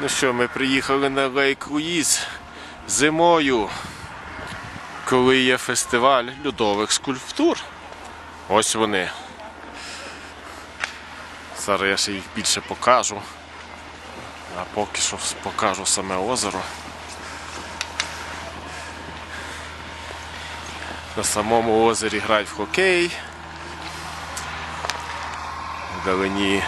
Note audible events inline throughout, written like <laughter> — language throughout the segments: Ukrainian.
Ну що, ми приїхали на Лейк-Луїз зимою, коли є фестиваль льодових скульптур. Ось вони. Зараз я ще їх більше покажу. А поки що покажу саме озеро. На самому озері грають в хокей. Вдалині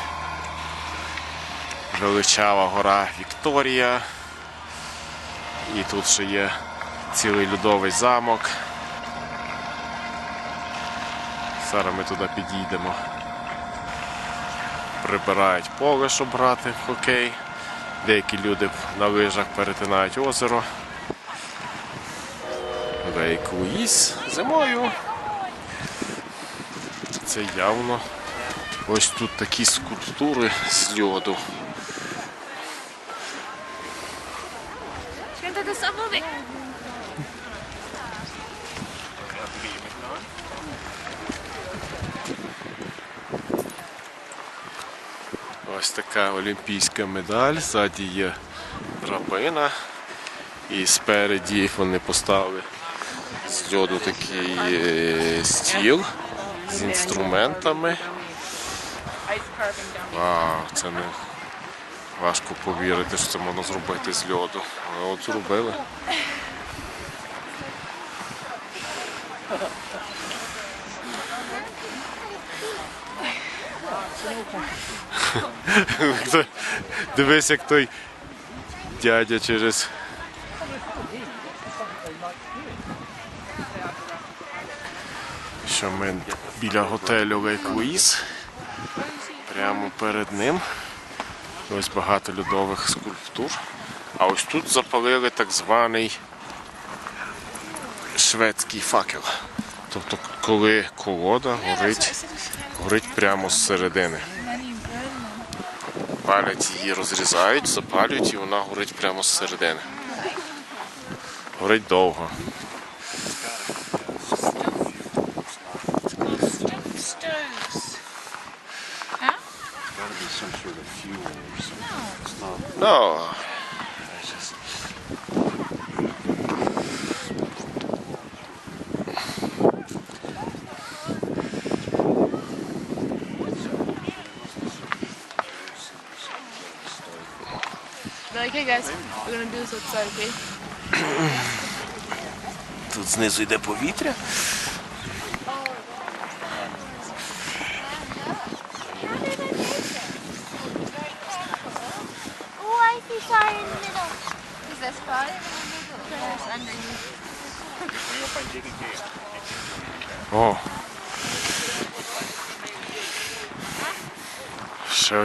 величава гора Вікторія. І тут ще є цілий льодовий замок. Зараз ми туди підійдемо. Прибирають поле, щоб грати хокей. Деякі люди на лижах перетинають озеро. Лейк Луїс зимою. Це явно ось тут такі скульптури з льоду. Du? Ось така олімпійська медаль, ззаді є драбина. І спереді вони поставили з льоду такий е, стіл з інструментами. Вау, це не важко повірити, що це можна зробити з льоду. Але от зробили. <laughs> Дивись, як той дядя через. Що ми біля готелю Лейк Луїс. Прямо перед ним. Ось багато льодових скульптур. А ось тут запалили так званий шведський факел. Тобто, коли колода горить, горить прямо зсередини. Палять її розрізають, запалюють і вона горить прямо зсередини. Горить довго. No. It's just hey guys, we're gonna do this outside, okay? Тут знизу йде повітря.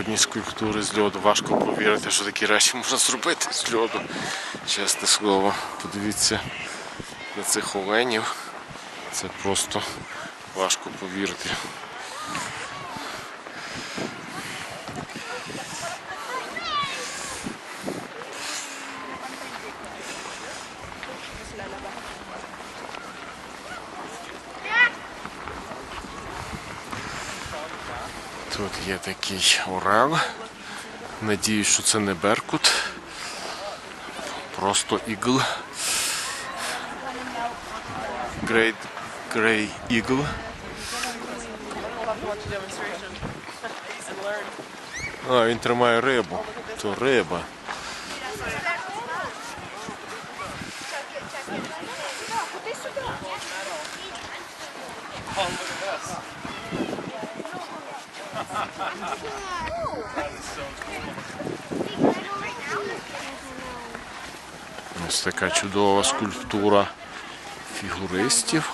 Ще одні скульптури з льоду. Важко повірити, що такі речі можна зробити з льоду. Чесне слово. Подивіться на цих оленів. Це просто важко повірити. Тут є такий орел. Надіюсь, що це не беркут. Просто ігл. Great Grey Eagle. А, він тримає рибу. То риба. Ось така чудова скульптура фігуристів.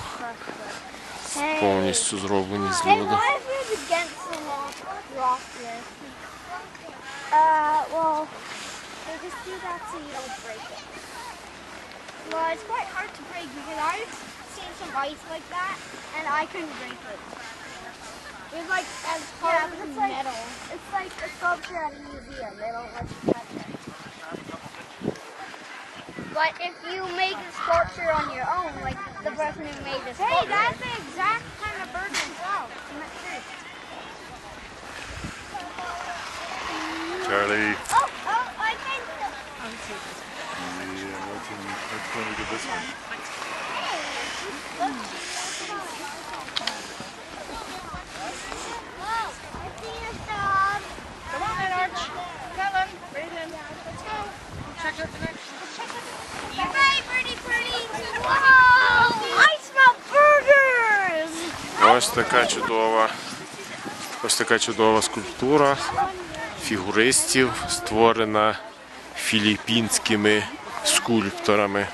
Повністю зроблені з Hey, льоду. what if it's against the wall? Rock this. Uh, well, they just do that so you don't break it. Well, it's quite hard to break because I've seen some ice like that, and I couldn't break it. It's like as hard yeah, as it's metal. Like, it's like a sculpture at a museum. They don't let you touch it. But if you make a sculpture on your own, like the person who made this Hey, that's the exact kind of bird as well. Charlie. Oh, oh, I think so. Yeah, let's, let's go to this one. Hey, Ось така чудова, ось така чудова скульптура фігуристів, створена філіппінськими скульпторами.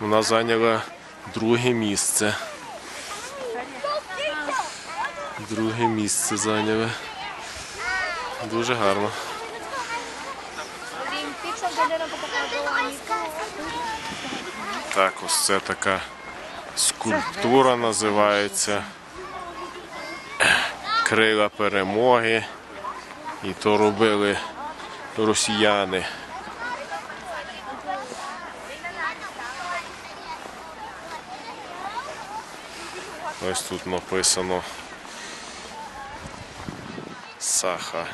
Вона зайняла друге місце. Друге місце зайняла. Дуже гарно. Так, ось це така скульптура називається Крила перемоги. І то робили росіяни. Ось тут написано Саха.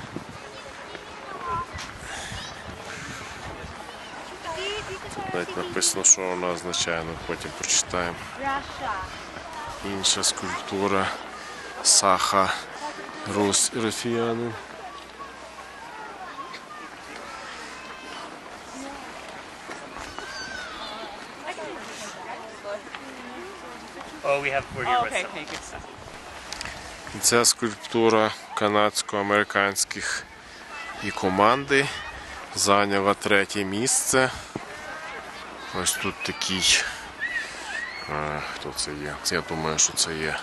Навіть написано, що вона означає, але потім прочитаємо. Інша скульптура Саха Рос... Росіянин. Oh, Oh. Ця скульптура канадсько-американських і команди зайняла третє місце. Ось тут такий. е, Хто це є? Я думаю, що це є.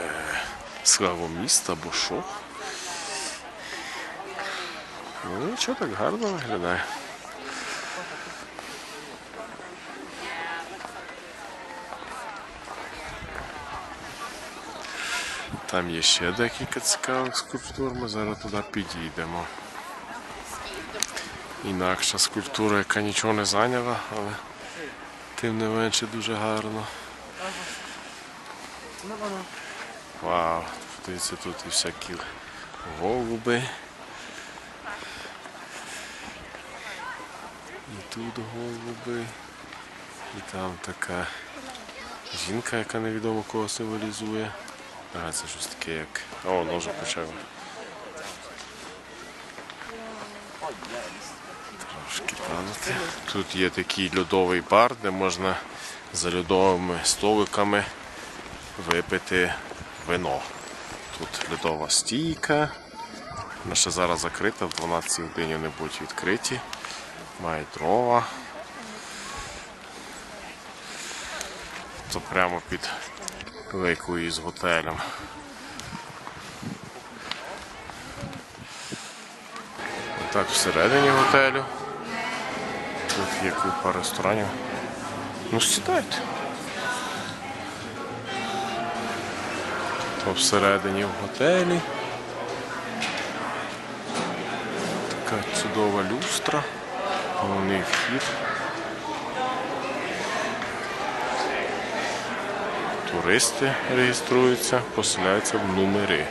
е, Славоміст або що. Ну нічого так гарно виглядає. Там є ще декілька цікавих скульптур, ми зараз туди підійдемо. Інакша скульптура, яка нічого не зайняла, але тим не менше дуже гарно. Вау, дивіться, тут і всякі голуби. І тут голуби. І там така жінка, яка невідомо кого символізує. А, це щось таке як. О, воно вже почало. Тут є такий льодовий бар, де можна за льодовими столиками випити вино. Тут льодова стійка. Вона ще зараз закрита, в 12 годині вони будуть відкриті. Мають дрова. Це прямо під лейкою з готелем. Так, всередині готелю. Тут є купа ресторанів. Ну, сідайте. То всередині в готелі. Така чудова люстра. Головний вхід. Туристи реєструються, поселяються в номери.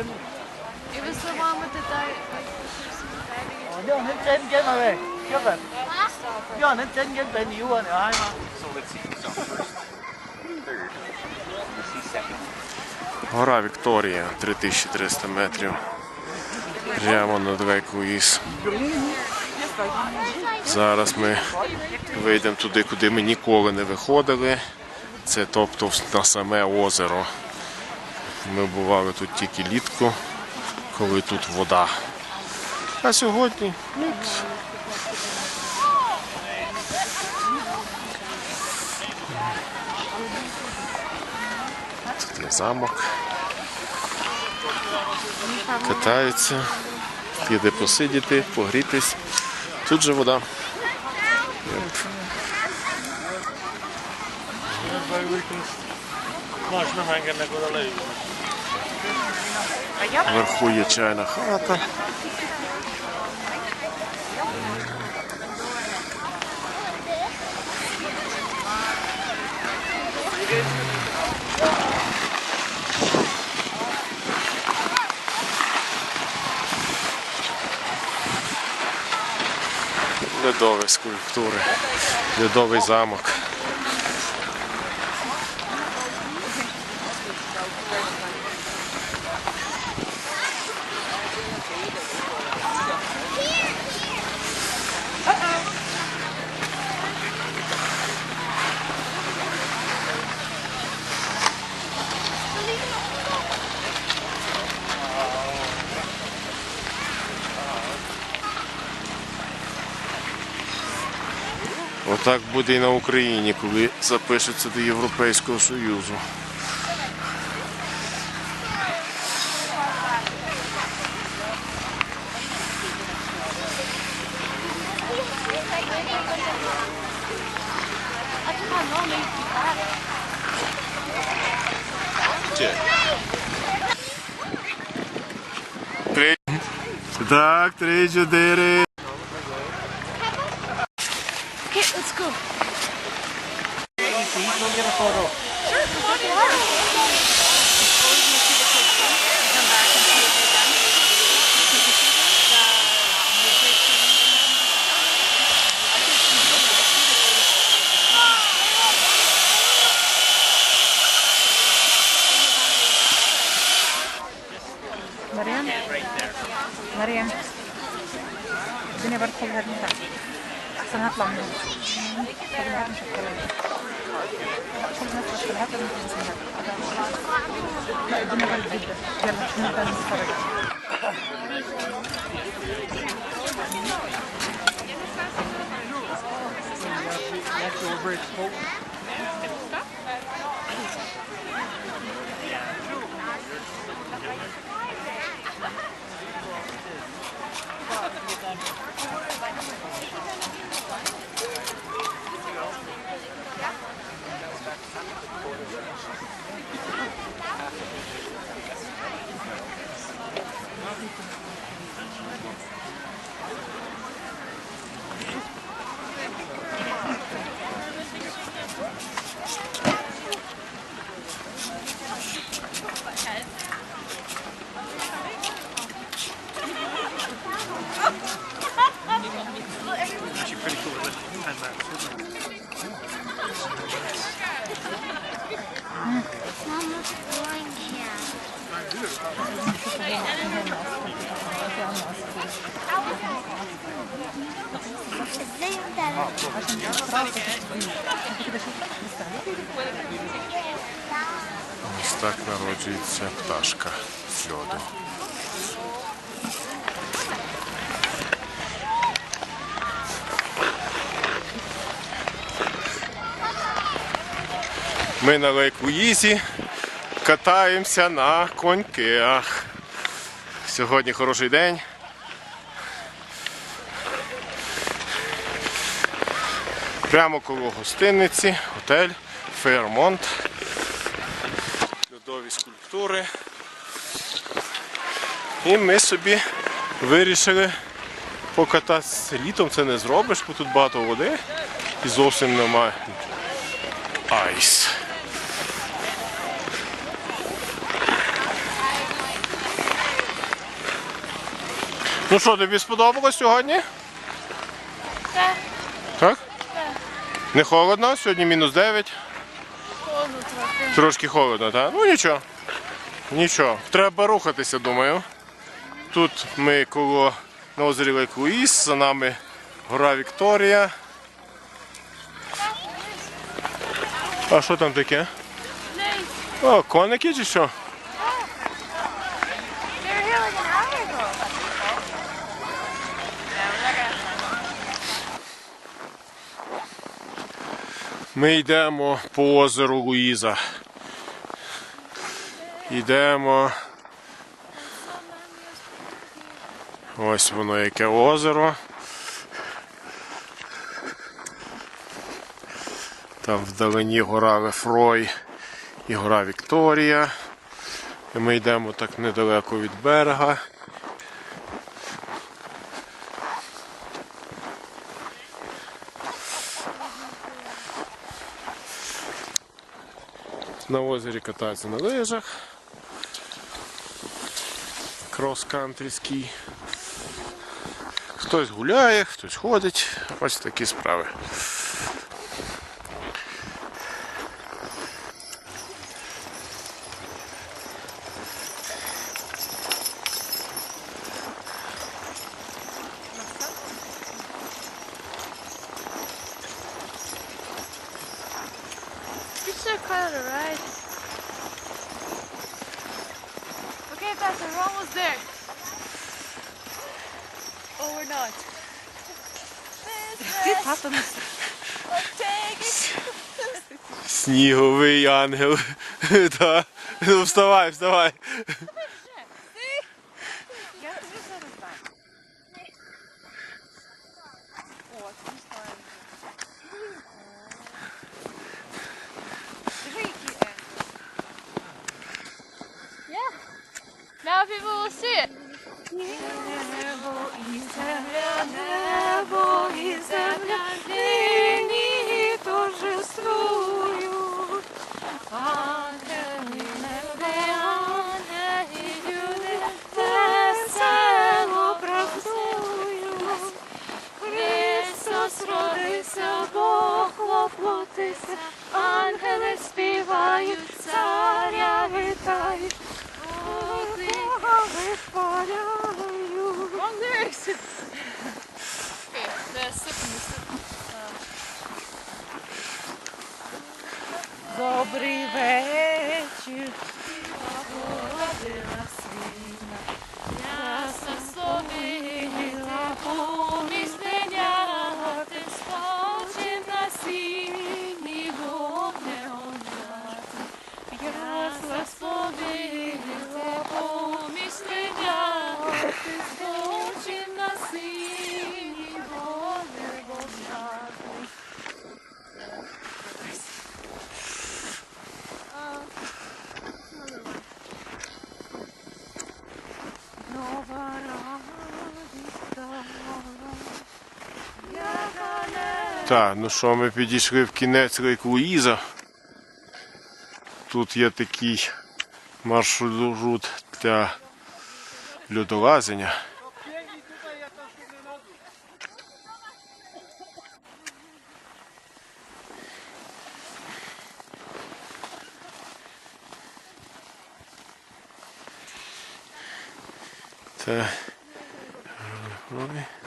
igennem. Jeg vil så meget med det der. Jørgen, han tager den gennem af. Jørgen. Jørgen, han tager den gennem af jorden. Ja, hej, So let's see who's on first. Third. Let's see second. Гора Вікторія, 3300 метрів. Прямо над Вейкуїс. Зараз ми вийдемо туди, куди ми ніколи не виходили. Це тобто на саме озеро. Ми бували тут тільки літку, коли тут вода. А сьогодні ну, Тут є замок. Катаються. Є де посидіти, погрітись. Тут же вода. Можна мене не Вверху є чайна хата. Льодові скульптури, льодовий замок. Отак буде і на Україні, коли запишеться до Європейського Союзу. Так, три, чотири. Go. احسن هطلع من هنا خليها مش هتكلم ازاي انت Ось так народжується пташка з льоду. Ми на Лейк-Луїзі катаємося на коньках. Сьогодні хороший день. Прямо коло гостиниці, готель Фейермонт льодові скульптури. І ми собі вирішили покататися. Літом це не зробиш, бо тут багато води і зовсім немає айс. Ну що, тобі сподобалось сьогодні? Так. Не холодно? Сьогодні мінус 9. Холодно трохи. Трошки холодно, так? Ну нічого. Нічого. Треба рухатися, думаю. Тут ми коло на озері Лейк Луїс, за нами гора Вікторія. А що там таке? О, коники чи що? Ми йдемо по озеру Луїза. Йдемо. Ось воно яке озеро. Там вдалині гора Лефрой і гора Вікторія. І ми йдемо так недалеко від берега. На озері катаються на лижах. Крос-кантрійський. Хтось гуляє, хтось ходить. Ось такі справи. Ангел. <laughs> Та. Ну, вставай, вставай. Я вже зараз знаю. О, не знаю. Диви, які е. Now people will see it. Небо і земля, небо і земля, нині торжествують. Ah. Так, ну що, ми підійшли в кінець рейк Луїза. Тут є такий маршрут для льодолазення. Це... Ой.